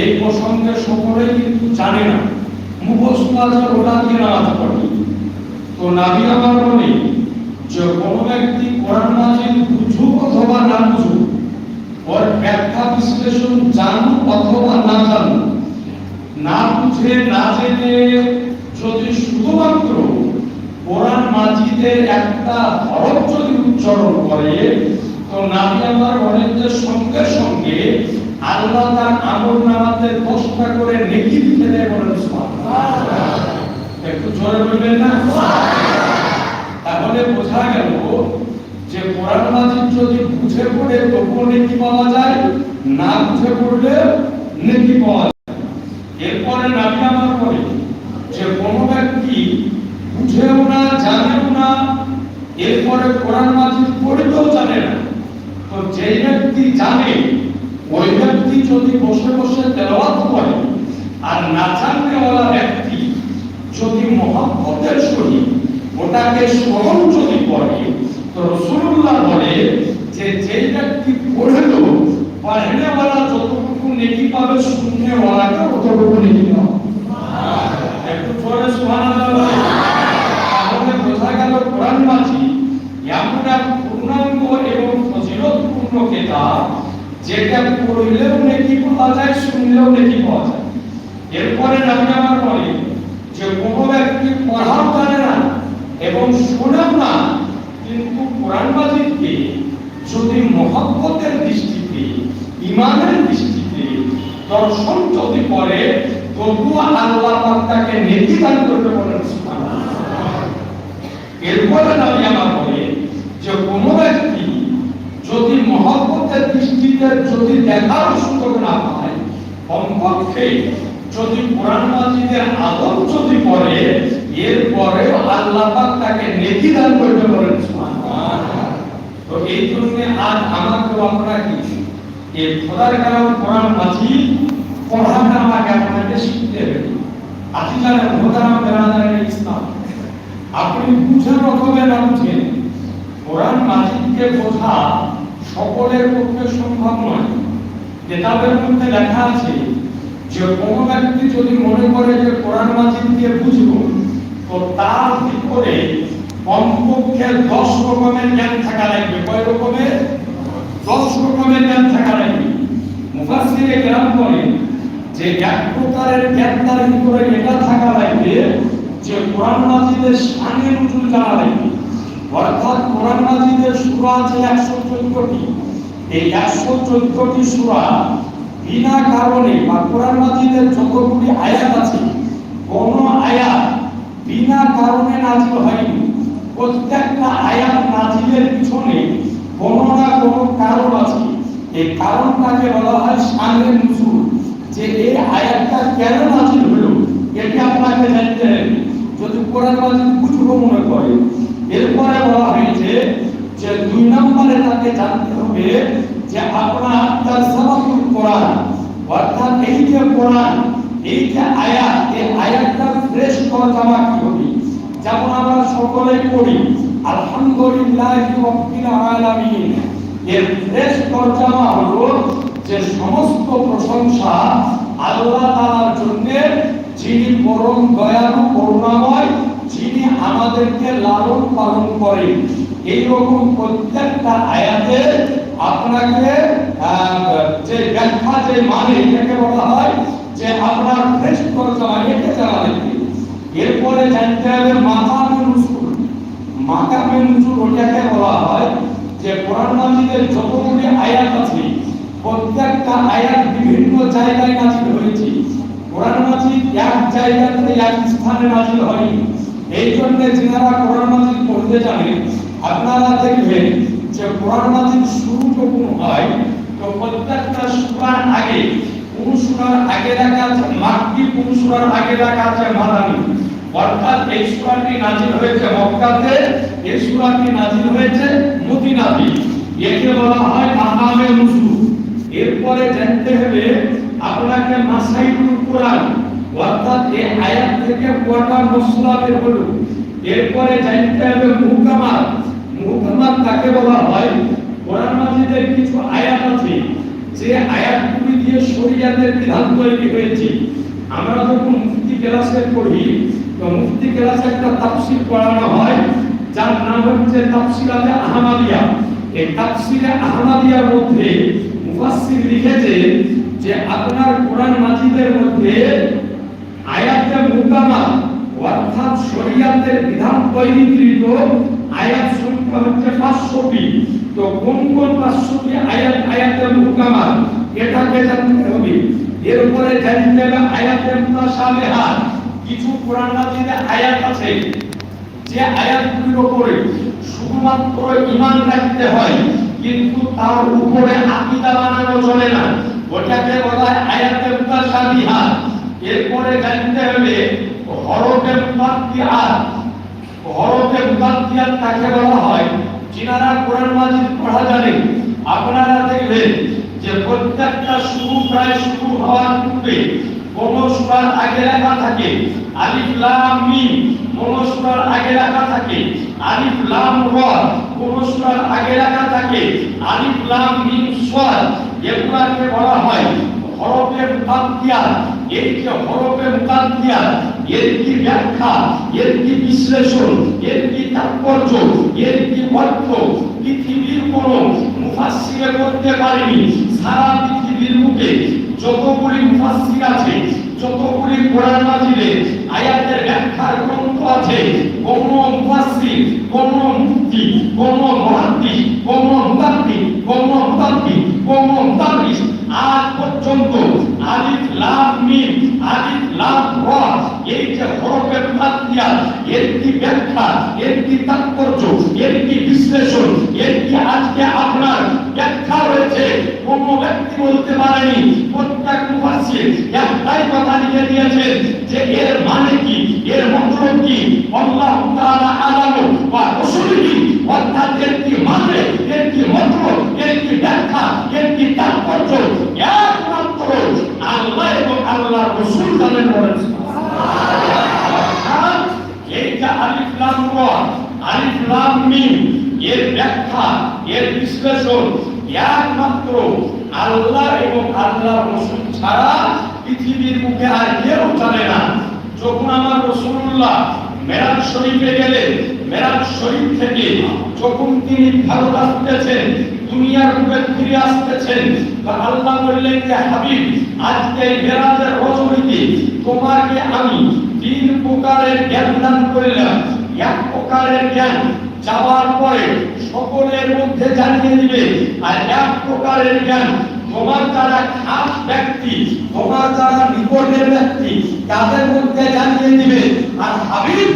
এই প্রসঙ্গে সকলেই কিন্তু জানে না। মুখস্থ আছে ওটা দিয়ে তো আমার বলে যে, কোনো ব্যক্তি কোরআন মাজিদ বুঝুক অথবা না বুঝুক, ওর ব্যাখ্যা বিশ্লেষণ জানুক অথবা না জানুক, না বুঝে, না জেনে যদি শুধুমাত্র কোরআন মাজিদের একটা হরফ যদি উচ্চারণ করে, তো নাবি আমার বলেন সঙ্গে সঙ্গে আল্লাহ তার আমল নামাতে দশটা করে নেকি দিতে দেয় বলেন একটু জোরে বলবেন না? তাহলে বোঝা গেল যে কোরআন মাজিদ যদি বুঝে পড়ে, তবুও নেকি পাওয়া যায়, না বুঝে পড়লে নেকি পাওয়া যায়। এরপরে নাবি আমার বলে যে কোনো ব্যক্তি বুঝেও না, জানেও না, এরপরে কোরআন মাজিদ পড়তেও জানে না। তো যে ব্যক্তি জানে যদি বসে বসে তেলাওয়াত করে আর না জানতেওয়ালা ব্যক্তি, যদি মহব্বতের সহিত ওটাকে স্মরণ যদি করে, তো রসুল্লাহ বলে যে যে ব্যক্তি পড়ল পড়নেওয়ালা যতটুকু নেকি পাবে শুননেওয়ালাকে ততটুকু নেকি পাবে একটু জোরে সুবহানাল্লাহ বলে। তাহলে বোঝা গেল কোরআন মাজিদ এমন এক পূর্ণাঙ্গ এবং ফজিলতপূর্ণ কেতাব যেটা পড়লেও নেকি পাওয়া যায়, শুনলেও নেকি পাওয়া যায়। এরপরে নবী আমার বলে যে, কোনো ব্যক্তি পড়াও জানে না এবং শোনেও না, কিন্তু কোরআন মাজিদকে যদি মহব্বতের দৃষ্টিতে ইমানের দৃষ্টিতে, দর্শন যদি করে, তবুও আল্লাহ তাকে নেকি দান করবে বলেন এরপরে নবী আমার বলে যে, কোনো ব্যক্তি যদি মহব্বতের দৃষ্টিতে যদি দেখার সুযোগ না পায়, কমপক্ষে যদি কোরআন মাজিদের আদব যদি পড়ে, এরপরে আল্লাহ পাক তাকে নেকি দান করবে বলেন তো এই জন্য আজ আমরা কি এই খোদার কালাম কোরআন মাজিদ পড়াটা আমাকে আপনাকে শিখতে হবে। আজই জানেন খোদারাম বেড়াদারের ইসলাম। আপনি অথবা না বুঝেন কোরআন মাজিদকে বোঝা সকলের পক্ষে সম্ভব নয়। কিতাবের মধ্যে লেখা আছে, যে কোনো ব্যক্তি যদি মনে করে যে কোরআন মাজিদকে বুঝব, তো তার ভিতরে কমপক্ষে দশ রকমের জ্ঞান থাকা লাগবে। কয় রকমের? দশ রকমের জ্ঞান থাকা লাগবে। মুফাসসিরে কেরাম বলেন যে এক প্রকারের জ্ঞান তার ভিতরে এটা থাকা লাগবে যে কোরআন মাজিদের শানে নজুল জানা লাগবে। অর্থাৎ কোরআন মাজিদের সূরা আছে একশো চোদ্দটি এই একশো চোদ্দটি সূরা বিনা কারণে বা কোরআন মাজিদের যতগুলি আয়াত আছে, কোন আয়াত বিনা কারণে নাজিল হয়নি। প্রত্যেকটা আয়াত নাজিলের পিছনে কোনো না কোনো কারণ আছে। এই কারণটাকে বলা হয় শানে নজুল। যে এই আয়াতটা কেন নাজিল হলো, এটি আপনাকে জানতে হবে। যদি কোরআন মাজিদ বুঝব মনে করে এরপরে বলা হয়েছে যে দুই নম্বরে তাকে জানতে হবে যে আপনার তার সাবাতুল কোরআন, অর্থাৎ এই যে কোরআন, এই যে আয়াত, এই আয়াতটা ফ্রেশ তরজমা কি হবে যেমন আমরা সকলে পড়ি, আলহামদুলিল্লাহি রাব্বিল আলামিন। এর ফ্রেশ তরজমা হলো যে সমস্ত প্রশংসা আল্লাহ তাআলার জন্য, যিনি পরম দয়ালু, করুণাময় যিনি আমাদেরকে লালন পালন করেন। এই রকম প্রত্যেকটা আয়াতে আপনাকে যে ব্যাখ্যা, যে মানে এটাকে বলা হয় যে আপনার ফ্রেশ তরজমা একে জানা লাগবে এরপরে জানতে হবে মাকামে নুজুল। ওটাকে বলা হয় যে যতগুলি আয়াত আছে, প্রত্যেকটা আয়াত বিভিন্ন জায়গায় নাজিল হয়েছে। কোরআন এক জায়গাতে এক স্থানে নাজিল হয়নি। এই জন্য যারা কোরআন মাজিদ পড়তে আপনারা দেখবেন যে কোরআন মাজিদ শুরু যখন হয়, তো প্রত্যেকটা সূরার আগে, কোন সূরার আগে লেখা আছে? মাক্কি কোন সূরার আগে লেখা আছে? মাদানী। অর্থাৎ এই সূরাটি নাজিল হয়েছে মক্কাতে, এই সূরাটি নাজিল হয়েছে মদিনাতে। একে বলা হয় নুজুল। এরপরে জানতে হবে আপনাকে মাসাইলুল কোরআন, অর্থাৎ এই আয়াত থেকে কয়টা মসলা বের হলো এরপরে জানতে হবে মুহকামাত মুহকামাত কাকে বলা হয়? কোরআন মাজিদের কিছু আয়াত আছে। যে আয়াতগুলি দিয়ে শরীয়তের বিধান তৈরি হয়েছে। আমরা যখন মুফতি ক্লাসে পড়ি, তো মুফতি ক্লাসে একটা তাফসীর পড়ানো হয়, যার নাম হচ্ছে তাফসিরাতে আহমাদিয়া। এই তাফসিরে আহমাদিয়ার মধ্যে মুফাসসির লিখেছে যে, আপনার কোরআন মাজিদের মধ্যে আয়াতে মুকামা অর্থাৎ শরীয়তের বিধান তৈরিকৃত আয়াত সংখ্যা হচ্ছে পাঁচশোটি। তো কোন কোন পাঁচশোটি আয়াত, আয়াতে মুকামা এটাকে জানতে হবে। এরপরে জানতে হবে আয়াতে মুতাশাবিহা কিছু কোরআন মাজিদে আয়াত আছে। যে আয়াতগুলির উপরে শুধুমাত্র ঈমান রাখতে হয়, কিন্তু তার উপরে আকীদা বানানো চলে না। ওটাকে বলা হয় আয়াতে মুতাশাবিহা এরপরে জানতে হবে, হরফে মুতাক্কিয়াত হরফে মুতাক্কিয়াত কাকে বলা হয়? যিনারা কোরআন মাজিদ পড়া জানেন আপনারা দেখবেন যে প্রত্যেকটা শুরু প্রায় শুরু হওয়ার পূর্বে কোন সূরার আগে লেখা থাকে, আলিফ, লাম, মিম। কোন সূরার আগে লেখা থাকে, আলিফ, লাম র কোন সূরার আগে লেখা থাকে, আলিফ, লাম, মিম সাদ এগুলাকে বলা হয় হরফে মুতাক্কিয়াত এই যে হরফে মুতাক্কিয়াত এর কি ব্যাখ্যা? এর কি বিশ্লেষণ? এর কি তাৎপর্য? এর কি অর্থ? পৃথিবীর কোন মুফাসসিরে করতে পারেনি। সারা পৃথিবীর বুকে যতগুলি মুফাসসির আছে, যতগুলি কোরআন মাজিদে আয়াতের ব্যাখ্যার গ্রন্থ আছে, কোন মুফাসসির, কোন মুফতি, কোন মুহাদ্দিস, কোন মুতাদ্দি কোন মুতাদ্দি কোন মুতাদ্দিস আজ পর্যন্ত আলিফ মিম আলিফ লাম র এই যে হরফে মুতাদ্দিয়া এর কি ব্যাখ্যা, এর কি তাৎপর্য, এর কি বিশ্লেষণ, এর কি আজকে আপনার ব্যাখ্যা রয়েছে? কোন ব্যক্তি বলতে পারেনি, প্রত্যেক মুফাসসির একটাই কথা লিখে দিয়েছেন যে এর মানে কি, এর মতলব কি? আল্লাহ তাআলা আলামু ওয়া রাসূলিহি অর্থাৎ এর কি মানে এর কি মতলব? এর কি ব্যাখ্যা এর কি তাৎপর্য, একমাত্র আল্লাহ এবং আল্লাহর রাসূল জানেন বলেন। অর্থাৎ এই যে আলিফ লাম আলিফ লাম মিম, এর ব্যাখ্যা, এর বিশ্লেষণ একমাত্র আল্লাহ এবং আল্লাহ রসুল ছাড়া পৃথিবীর মুখে আর কেউ জানে না। যখন আমার রসুল্লাহ মেরাজ শরীফে গেলেন মেরাজ শরীফ থেকে যখন তিনি ভারত আসতেছেন, দুনিয়ার রূপে ফিরে আসতেছেন, তো আল্লাহ বললেন যে, হাবিব, আজকে এই মেরাজের রজনীতে তোমাকে আমি তিন প্রকারের জ্ঞান দান করলাম। এক প্রকারের জ্ঞান যাওয়ার পরে সকলের মধ্যে জানিয়ে দিবে, আর এক প্রকারের জ্ঞান তোমার যারা খাস ব্যক্তি তোমার যারা নিকটের ব্যক্তি তাদের মধ্যে জানিয়ে দিবে আর হাবিব